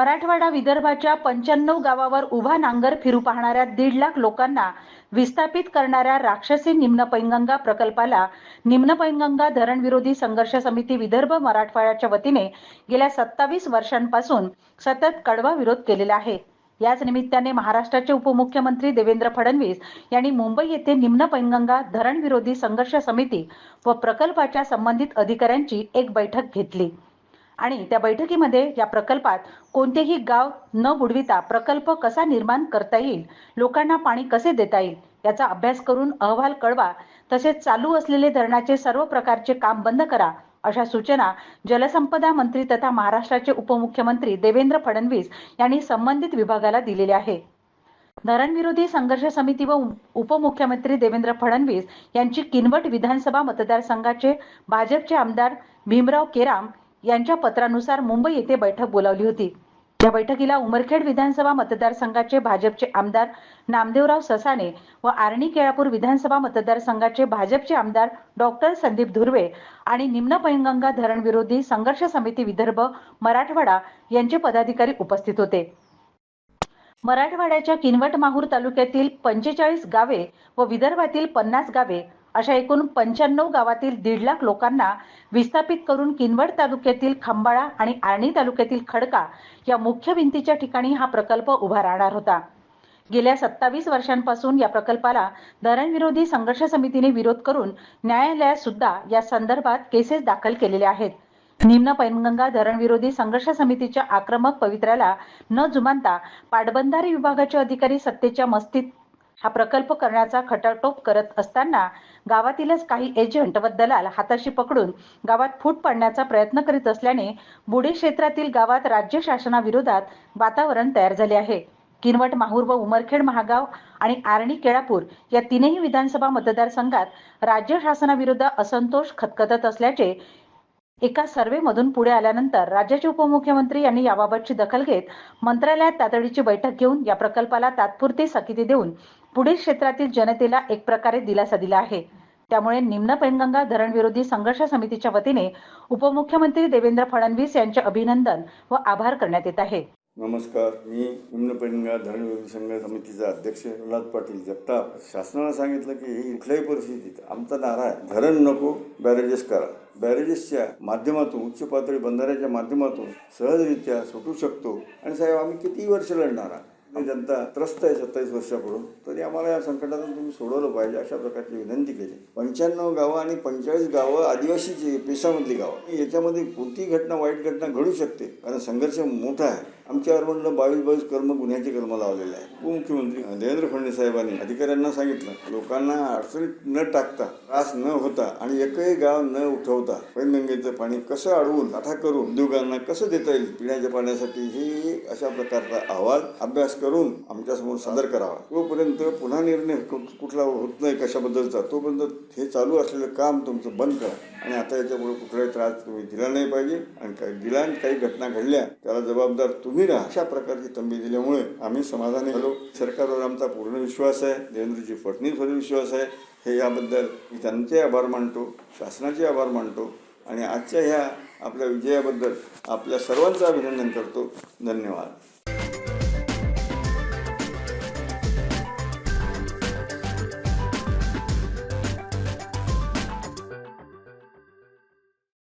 मराठवाडा विदर्भाच्या पंच्याण्णव गावावर उभा नांगर फिरू पाहणाऱ्या दीड लाख लोकांना विस्थापित करणाऱ्या राक्षसी निम्न पैनगंगा प्रकल्पाला निम्न पैनगंगा धरणविरोधी संघर्ष समिती विदर्भ मराठवाड्याच्या वतीने गेल्या सत्तावीस वर्षांपासून सतत कडवा विरोध केलेला आहे. याच निमित्ताने महाराष्ट्राचे उपमुख्यमंत्री देवेंद्र फडणवीस यांनी मुंबई येथे निम्न पैनगंगा धरणविरोधी संघर्ष समिती व प्रकल्पाच्या संबंधित अधिकाऱ्यांची एक बैठक घेतली. आणि त्या बैठकीमध्ये या प्रकल्पात कोणतेही गाव न बुडविता प्रकल्प कसा निर्माण करता येईल लोकांना पाणी कसे देता येईल याचा अभ्यास करून अहवाल कळवा तसेच चालू असलेले धरणाचे सर्व प्रकारचे काम बंद करा अशा सूचना जलसंपदा मंत्री तथा महाराष्ट्राचे उपमुख्यमंत्री देवेंद्र फडणवीस यांनी संबंधित विभागाला दिलेले आहे. धरणविरोधी संघर्ष समिती व उपमुख्यमंत्री देवेंद्र फडणवीस यांची किनवट विधानसभा मतदारसंघाचे भाजपचे आमदार भीमराव केराम यांच्या पत्रानुसार मुंबई येथे बैठक बोलावली होती. या बैठकीला उमरखेड विधानसभा मतदारसंघाचे भाजपचे आमदार नामदेवराव ससाणे व आर्णी केळापूर विधानसभा मतदारसंघाचे भाजपचे आमदार डॉक्टर संदीप धुर्वे आणि निम्न पैनगंगा धरण विरोधी संघर्ष समिती विदर्भ मराठवाडा यांचे पदाधिकारी उपस्थित होते. मराठवाड्याच्या किनवट माहूर तालुक्यातील पंचेचाळीस गावे व विदर्भातील पन्नास गावे अशा एकूण पंच्याण्णव गावातील दीड लाख लोकांना विस्थापित करून किनवट तालुक्यातील खंबाळा आणि आर्णी तालुक्यातील खडका या मुख्य भिंतीच्या ठिकाणी हा प्रकल्प उभा राहणार होता. गेल्या सत्तावीस वर्षांपासून या प्रकल्पाला धरणविरोधी संघर्ष समितीने विरोध करून न्यायालयात सुद्धा या संदर्भात केसेस दाखल केलेल्या आहेत. निम्न पैनगंगा धरणविरोधी संघर्ष समितीच्या आक्रमक पवित्र्याला न जुमानता पाटबंधारे विभागाचे अधिकारी सत्तेच्या मस्तीत हा प्रकल्प करण्याचा खटाटोप करत असताना गावातीलच काही एजंट व दलाल हाताशी पकडून गावात फूट पाडण्याचा प्रयत्न करीत असल्याने बुडी क्षेत्रातील गावात राज्य शासनाविरोधात वातावरण तयार झाले आहे. किनवट माहूर व उमरखेड महागाव आणि आर्णी केळापूर या तीनही विधानसभा मतदारसंघात राज्य शासनाविरुद्ध असंतोष खतखतत असल्याचे एका सर्व्हेमधून पुढे आल्यानंतर राज्याचे उपमुख्यमंत्री यांनी याबाबतची दखल घेत मंत्रालयात तातडीची बैठक घेऊन या प्रकल्पाला तात्पुरती स्थगिती देऊन पुढील क्षेत्रातील जनतेला एक प्रकारे दिलासा दिला आहे. त्यामुळे निम्न पैनगंगा धरणविरोधी संघर्ष समितीच्या वतीने उपमुख्यमंत्री देवेंद्र फडणवीस यांचे अभिनंदन व आभार करण्यात येत आहे. नमस्कार मी निम्न पैनगंगा धरणविरोधी संघ समितीचा अध्यक्ष प्रल्हाद पाटील जगताप. शासनानं सांगितलं की ही कुठल्याही परिस्थितीत आमचा नारा आहे. धरण नको बॅरेजेस करा. बॅरेजेसच्या माध्यमातून उच्च पातळी बंधाऱ्याच्या माध्यमातून सहजरित्या सुटू शकतो. आणि साहेब आम्ही किती वर्ष लढणार आहे जनता त्रस्त आहे सत्तावीस वर्षाकडून तरी आम्हाला या संकटातून तुम्ही सोडवलं पाहिजे अशा प्रकारची विनंती केली. पंच्याण्णव गावं आणि पंचेचाळीस गावं आदिवासीची पेशामधली गावं याच्यामध्ये कोणती घटना वाईट घटना घडू शकते कारण संघर्ष मोठा आहे. आमच्यावर म्हणलं बावीस बावीस कर्म गुन्ह्याचे कर्म लावलेले आहे उपमुख्यमंत्री देवेंद्र फडणवीस साहेबांनी अधिकाऱ्यांना सांगितलं लोकांना अडचणीत न टाकता त्रास न होता आणि एकही गाव न उठवता पैनगंगेचं पाणी कसं अडवून साठा करून उद्योगांना कसं देता येईल पिण्याच्या पाण्यासाठी हे अशा प्रकारचा अहवाल अभ्यास करून आमच्यासमोर सादर करावा. तोपर्यंत पुन्हा निर्णय कुठला होत नाही कशाबद्दलचा. तोपर्यंत हे चालू असलेलं काम तुमचं बंद करा. आणि आता याच्यामुळे कुठलाही त्रास तुम्ही दिला नाही पाहिजे. आणि काही दिला आणि काही घटना घडल्या त्याला जबाबदार तुम्ही राहा. अशा प्रकारची तंबी दिल्यामुळे आम्ही समाधानी झालो. सरकारवर आमचा पूर्ण विश्वास आहे. देवेंद्रजी फडणवीसवर विश्वास आहे. हे याबद्दल मी त्यांचे आभार मानतो. शासनाचे आभार मानतो. आणि आजच्या ह्या आपल्या विजयाबद्दल आपल्या सर्वांचं अभिनंदन करतो. धन्यवाद.